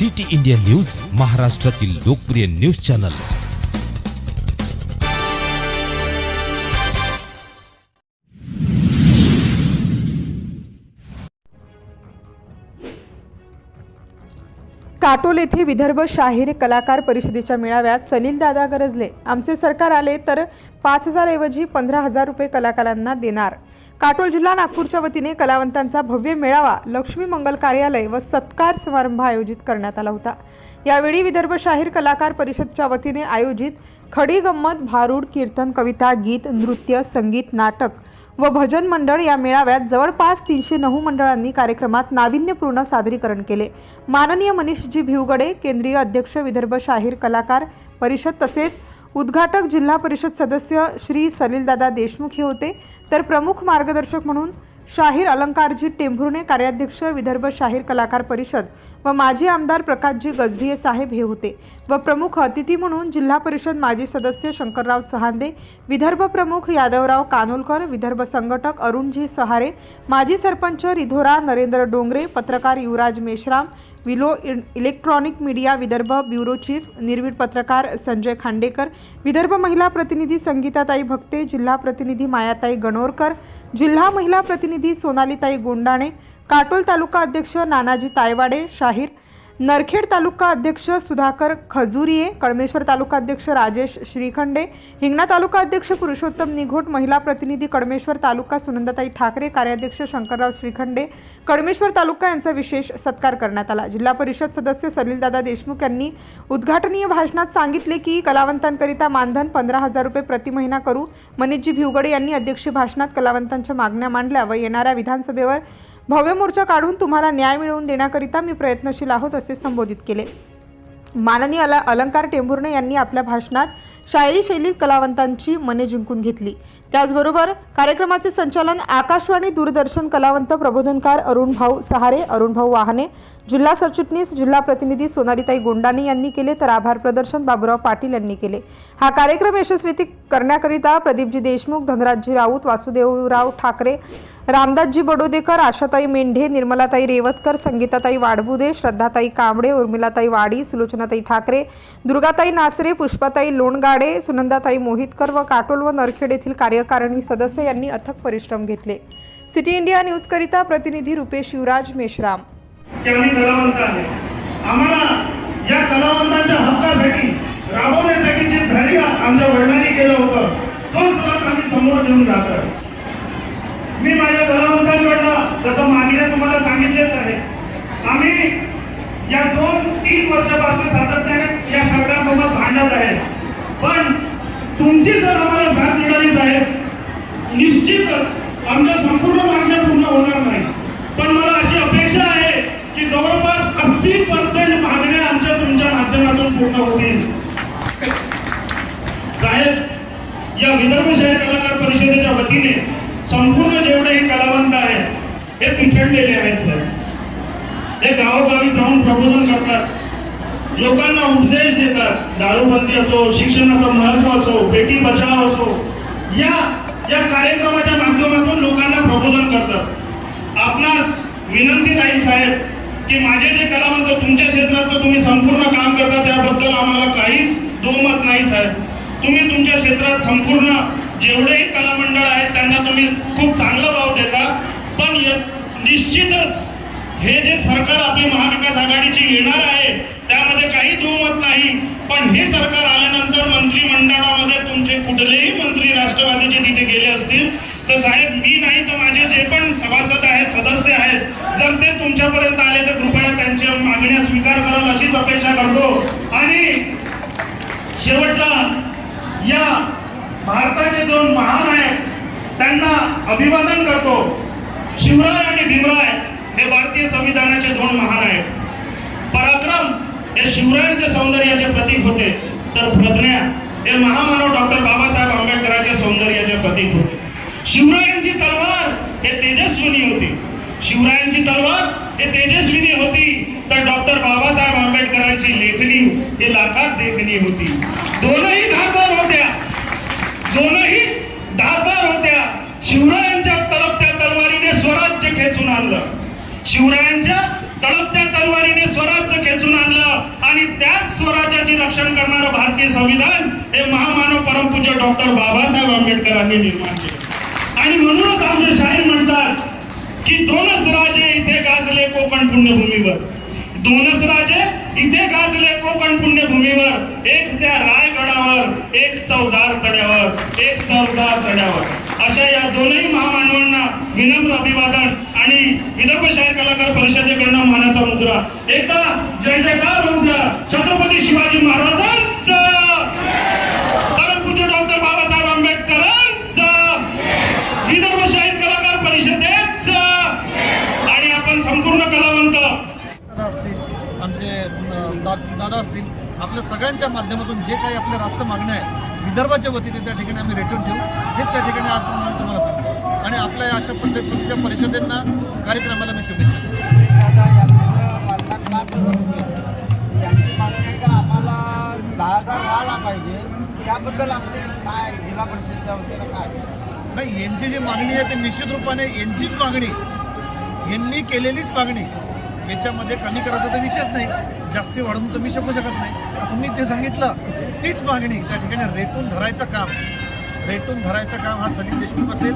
City India news महाराष्ट्रातील लोकप्रिय news channel. Katol येथे विदर्भ शाहीर कलाकार परिषदेच्या मेळाव्यात सलील दादा गरजले. आमचे सरकार आले तर पाच हजार ऐवजी पंधरा हजार रुपये कलाकारांना देणार. काटोल जिल्हा नागपूरच्या वतीने कलावंतांचा भव्य मेळावा लक्ष्मी मंगल कार्यालय व सत्कार समारंभ आयोजित करण्यात आला होता. यावेळी विदर्भ शाहीर कलाकार परिषदच्या वतीने आयोजित खडी गंमत भारूड कीर्तन कविता गीत नृत्य संगीत नाटक व भजन मंडळ या मेळाव्यात जवळपास तीनशे नऊ मंडळांनी कार्यक्रमात नाविन्यपूर्ण सादरीकरण केले. माननीय मनीषजी भिवगडे केंद्रीय अध्यक्ष विदर्भ शाहीर कलाकार परिषद तसेच उद्घाटक जिल्हा परिषद सदस्य श्री सलीलदादा देशमुख हे होते. तर प्रमुख मार्गदर्शक म्हणून शाहीर अलंकारजी टेंभुर्णे कार्याध्यक्ष विदर्भ शाहीर कलाकार परिषद व माजी आमदार प्रकाशजी गजभिये साहेब हे होते व प्रमुख अतिथी म्हणून जिल्हा परिषद माजी सदस्य शंकरराव चहांदे विदर्भ प्रमुख यादवराव कानोलकर विदर्भ संघटक अरुणजी सहारे माजी सरपंच रिधोरा नरेंद्र डोंगरे पत्रकार युवराज मेश्राम विलो e- electronic media Vidarbha bureau chief निर्वीर पत्रकार संजय खांडेकर विदर्भ महिला प्रतिनिधी संगीताताई भक्ते जिल्हा प्रतिनिधी मायाताई गणोरकर जिल्हा महिला प्रतिनिधी सोनालीताई गोंडाणे काटोल तालुका अध्यक्ष नानाजी तायवाडे शाहीर नरखेड तालुका अध्यक्ष सुधाकर खजुरिये कळमेश्वर तालुका अध्यक्ष राजेश श्रीखंडे हिंगणा तालुका अध्यक्ष पुरुषोत्तम निघोट महिला प्रतिनिधी कळमेश्वर तालुका सुनंदाताई ठाकरे कार्याध्यक्ष शंकरराव श्रीखंडे कळमेश्वर तालुका यांचा विशेष सत्कार करण्यात आला. जिल्हा परिषद सदस्य सलीलदादा देशमुख यांनी उद्घाटनीय भाषणात सांगितले की कलावंतांकरिता मानधन पंधरा हजार रुपये प्रति महिना करू. मनीषजी भिवगडे यांनी अध्यक्षीय भाषणात कलावंतांच्या मागण्या मांडल्या व येणाऱ्या विधानसभेवर भव्य मोर्चा काढून तुम्हाला न्याय मिळवून देण्याकरिता मी प्रयत्नशील आहोत असे संबोधित केले. माननीय अला अलंकार टेंभुर्णे यांनी आपल्या भाषणात शायरी शैलीत कलावंतांची मने जिंकून घेतली. त्याचबरोबर कार्यक्रमाचे संचालन आकाशवाणी दूरदर्शन कलावंत प्रबोधनकार अरुण भाऊ सहारे अरुण भाऊ वाहने जिल्हा सरचिटणीस जिल्हा प्रतिनिधी सोनालीताई गोंडाने यांनी केले तर आभार प्रदर्शन बाबूराव पाटील यांनी केले. हा कार्यक्रम यशस्वी करण्याकरिता प्रदीपजी देशमुख धनराजजी राऊत वासुदेवराव ठाकरे रामदासजी बडोदेकर आशाताई मेंढे निर्मलाताई रेवतकर संगीताताई वाडबुदे श्रद्धाताई कांबळे उर्मिलाताई वाडी सुलोचनाताई ठाकरे दुर्गाताई नासरे पुष्पाताई लोणगाडे सुनंदाताई मोहितकर व काटोल व नरखेड येथील कार्यकारिणी सदस्य यांनी अथक परिश्रम घेतले. सिटी इंडिया न्यूजकरिता प्रतिनिधी रुपेश युवराज मेश्राम. की आम्ही कलावंत आहे. आम्हाला या कलावंतांच्या हक्कासाठी राबवण्यासाठी जे धैर्य आमच्या वडिलांनी केलं होतं तो सुद्धा आम्ही समोर घेऊन जातो मी माझ्या कलावंतांकडनं जसं मागण्या तुम्हाला सांगितलेच आहे आम्ही या दोन तीन वर्षापासून सातत्याने या सरकारसोबत भांडत आहे. पण तुमची जर आम्हाला साथ मिळाली साहेब निश्चितच आमच्या संपूर्ण मागण्या पूर्ण होणार नाही पण मला अशी अपेक्षा आहे की जवळपास अस्सी पर्सेंट मागण्या आमच्या तुमच्या माध्यमातून पूर्ण होतील. साहेब या विदर्भ शहर कलाकार परिषदेच्या वतीने संपूर्ण जेवढे हे कलावंत आहेत हे पिछडलेले आहेत सर हे गावोगावी जाऊन प्रबोधन करतात. लोकांना उपदेश देतात. दारूबंदी असो शिक्षणाचं महत्त्व असो बेटी बचाव असो या या कार्यक्रमाच्या माध्यमातून लोकांना प्रबोधन करतात. आपणास विनंती राहील साहेब की माझे जे कलावंत तुमच्या क्षेत्रात तुम्ही संपूर्ण काम करता त्याबद्दल आम्हाला काहीच दोमत नाही साहेब. तुम्ही तुमच्या क्षेत्रात संपूर्ण जेवढेही कलामंडळ आहेत त्यांना तुम्ही खूप चांगला भाव देता. पण निश्चितच हे जे सरकार आपली महाविकास आघाडीची येणार आहे त्यामध्ये काही दुमत नाही. पण हे सरकार आल्यानंतर मंत्रिमंडळामध्ये तुमचे कुठलेही मंत्री राष्ट्रवादीचे तिथे गेले असतील. तर साहेब मी नाही तर माझे जे पण सभासद आहेत सदस्य आहेत जर ते तुमच्यापर्यंत आले तर कृपया त्यांच्या मागण्या स्वीकार कराल अशीच अपेक्षा करतो आणि शेवटला या भारताचे दोन महान आहेत त्यांना अभिवादन करतो शिवराय आणि भीमराय हे भारतीय संविधानाचे दोन महान आहेत पराक्रम हे शिवरायांच्या सौंदर्याचे प्रतीक होते. तर प्रज्ञा हे महामानव डॉक्टर बाबासाहेब आंबेडकरांच्या सौंदर्याचे प्रतीक होते. शिवरायांची तलवार हे तेजस्विनी होती. शिवरायांची तलवार हे तेजस्विनी होती. तर डॉक्टर बाबासाहेब आंबेडकरांची लेखणी हे लाखात देखणी होती. रक्षण करणारं भारतीय संविधान हे महामानव परमपूज्य डॉक्टर बाबासाहेब आंबेडकरांनी निर्माण केलं. आणि म्हणूनच आमचे शाहीर म्हणतात की दोनच राजे इथे गाजले कोकण पुण्यभूमीवर. दोनच राजे इथे गाजले कोकण पुण्यभूमीवर. एक त्या रायगडावर एक चौदार तड्यावर एक सरदार तड्यावर. अशा या दोनही महामानवांना विनम्र अभिवादन आणि विदर्भ शाहीर कलाकार परिषदेकडनं मानाचा मुद्रा. एकदा जय जयकार होऊ द्या. छत्रपती शिवाजी महाराजांना परमपूज्य डॉक्टर बाबासाहेब आंबेडकरांचा विदर्भ शाहीर कलाकार परिषदेचा आणि आपण संपूर्ण कलावंत दादा असतील आमचे अ, दा दादा असतील आपल्या सगळ्यांच्या माध्यमातून जे काही आपल्या रास्त मागण्या आहे विदर्भाच्या वतीने त्या ठिकाणी आम्ही रेटून ठेवू. हेच त्या ठिकाणी आज तुम्हाला तुम्हाला सांगतो. आणि आपल्या अशा पद्धतीच्या परिषदेंना कार्यक्रमाला मी शुभेच्छा दहा हजार व्हायला पाहिजे. त्याबद्दल आपले काय जिल्हा परिषदच्या वतीनं काय नाही यांची जी मागणी आहे ते निश्चित रूपाने यांचीच मागणी. यांनी केलेलीच मागणी. याच्यामध्ये कमी करायचा तर विषयच नाही. जास्ती वाढवून तुम्ही शकू शकत नाही. तुम्ही जे सांगितलं तीच मागणी त्या ठिकाणी रेटून धरायचं काम. रेटून धरायचं काम हा सलीम देशमुख असेल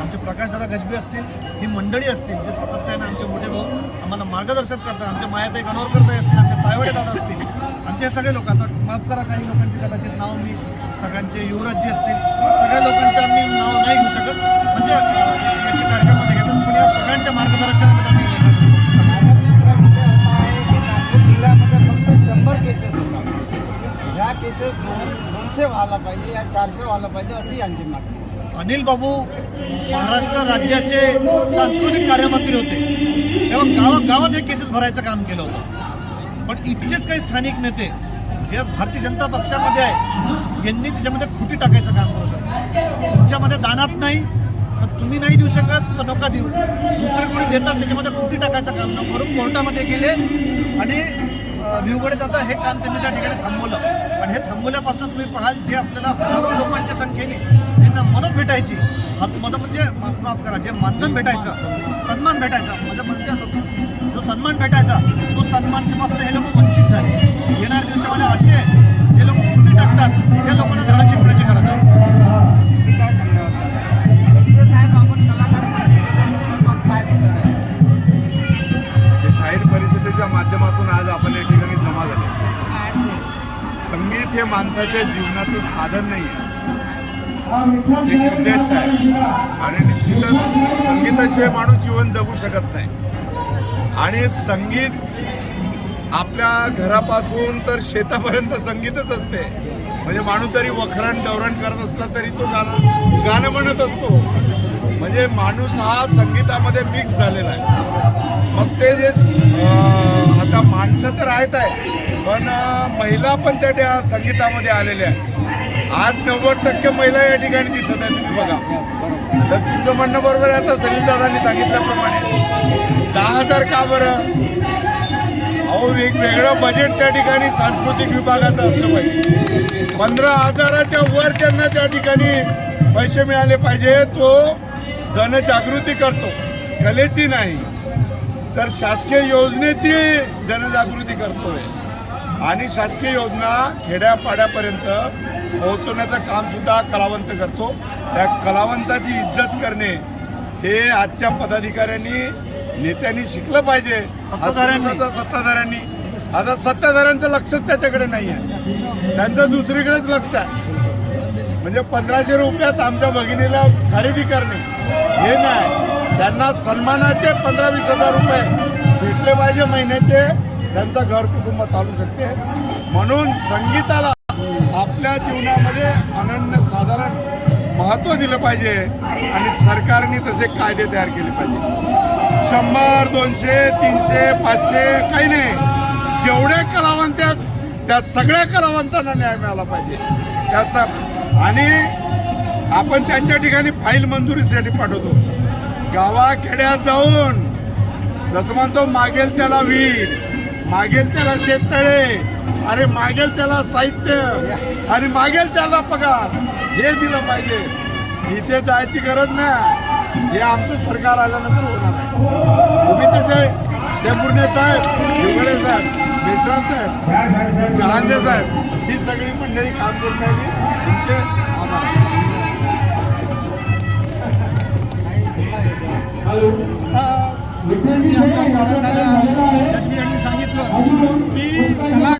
आमचे प्रकाशदादा गजबे असतील ही मंडळी असतील जे सातत्याने आमचे मोठे भाऊ आम्हाला मार्गदर्शन करतात आमच्या मायाताई गणोरकरताई असतील आमचे तायवडे दादा असतील आमचे सगळे लोक. आता माफ करा काही लोकांची कदाचित नाव मी सगळ्यांचे युवराजजी असतील सगळ्या लोकांचे आम्ही नाव नाही घेऊ शकत. म्हणजे याच्या कार्यक्रमामध्ये घेतात पण या सगळ्यांच्या मार्गदर्शनामध्ये केसेस दोन दोनशे व्हायला पाहिजे या चारशे व्हायला पाहिजे अशी यांची मागणी. अनिल बाबू महाराष्ट्र राज्याचे सांस्कृतिक कार्यमंत्री होते. तेव्हा गावा गावात हे केसेस भरायचं काम केलं होतं. पण इतकेच काही स्थानिक नेते जे भारतीय जनता पक्षामध्ये आहे यांनी त्याच्यामध्ये खुटी टाकायचं काम करू शकतो तुमच्यामध्ये दानात नाही तर तुम्ही नाही देऊ शकत तर नका देऊ. दुसरे कोणी देतात त्याच्यामध्ये खुटी टाकायचं काम न करून कोर्टामध्ये गेले आणि अं, भिवगडे जाता हे काम त्यांनी त्या ठिकाणी थांबवलं. थांबवल्यापासून तुम्ही पाहाल जे आपल्याला हजारो लोकांच्या संख्येने ज्यांना मदत भेटायची मदत म्हणजे माफ माफ करा जे मानधन भेटायचं सन्मान भेटायचा म्हणजे म्हणजे जो सन्मान भेटायचा तो सन्मानच्यापासून हे लोक वंचित झाले. येणाऱ्या दिवसामध्ये असे जे लोक कुठे टाकतात त्या लोकांना धडा शिकण्याची गरज आहे. हे माणसाच्या जीवनाचं साधन नाही आहे उद्देश आहे. आणि निश्चितच संगीताशिवाय माणूस जीवन जगू शकत नाही. आणि संगीत आपल्या घरापासून तर शेतापर्यंत संगीतच असते. म्हणजे माणूस जरी वखरण डवरण करत असला तरी तो गाणं गाणं म्हणत असतो. म्हणजे माणूस हा संगीतामध्ये मिक्स झालेला आहे. मग ते जे आता माणसं तर आहेत आहे. पण महिला पण त्या त्या संगीतामध्ये आलेल्या आहेत. आज नव्वद टक्के महिला या ठिकाणी दिसत आहेत तुम्ही बघा. तर तुमचं म्हणणं बरोबर आहे आता सलील दादांनी सांगितल्याप्रमाणे. दहा हजार का बरं? अहो वेगवेगळं बजेट त्या ठिकाणी सांस्कृतिक विभागाचं असलं पाहिजे. पंधरा हजाराच्या वर त्यांना त्या ठिकाणी पैसे मिळाले पाहिजे. तो जनजागृती करतो. कलेची नाही तर शासकीय योजनेची जनजागृती करतोय. आणि शासकीय योजना खेड्यापाड्यापर्यंत पोहोचवण्याचं काम सुद्धा कलावंत करतो. त्या कलावंताची इज्जत करणे हे आजच्या पदाधिकाऱ्यांनी नेत्यांनी शिकलं पाहिजे. सत्ताधाऱ्यांनी. आता सत्ताधाऱ्यांनी. आता सत्ताधाऱ्यांचं लक्षच त्याच्याकडे नाही आहे त्यांचं दुसरीकडेच लक्ष आहे. म्हणजे पंधराशे रुपयात आमच्या भगिनीला खरेदी करणे हे नाही. त्यांना सन्मानाचे पंधरा वीस हजार रुपये भेटले पाहिजे महिन्याचे. त्यांचं घर कुटुंब चालू शकते. म्हणून संगीताला आपल्या जीवनामध्ये अनन्य साधारण महत्त्व दिलं पाहिजे आणि सरकारने तसे कायदे तयार केले पाहिजे. शंभर दोनशे तीनशे पाचशे काही नाही. जेवढे कलावंत आहेत त्या सगळ्या कलावंतांना न्याय मिळाला पाहिजे. त्याचा आणि आपण त्यांच्या ठिकाणी फाईल मंजुरीसाठी पाठवतो. गावाखेड्यात जाऊन जसं म्हणतो मागेल त्याला वीर मागेल त्याला शेततळे अरे मागेल त्याला साहित्य आणि मागेल त्याला पगार हे दिलं पाहिजे. इथे जायची गरज नाही. हे आमचं सरकार आल्यानंतर होणार आहे. तुम्ही त्याचे टेंभुर्णे साहेब हिवगडे साहेब मेश्राम साहेब चहांदे साहेब ही सगळी मंडळी काम करून राहिली. तुमचे आभार. विद्यार्थी आमचा दादा लक्ष्मी यांनी सांगितलं की कला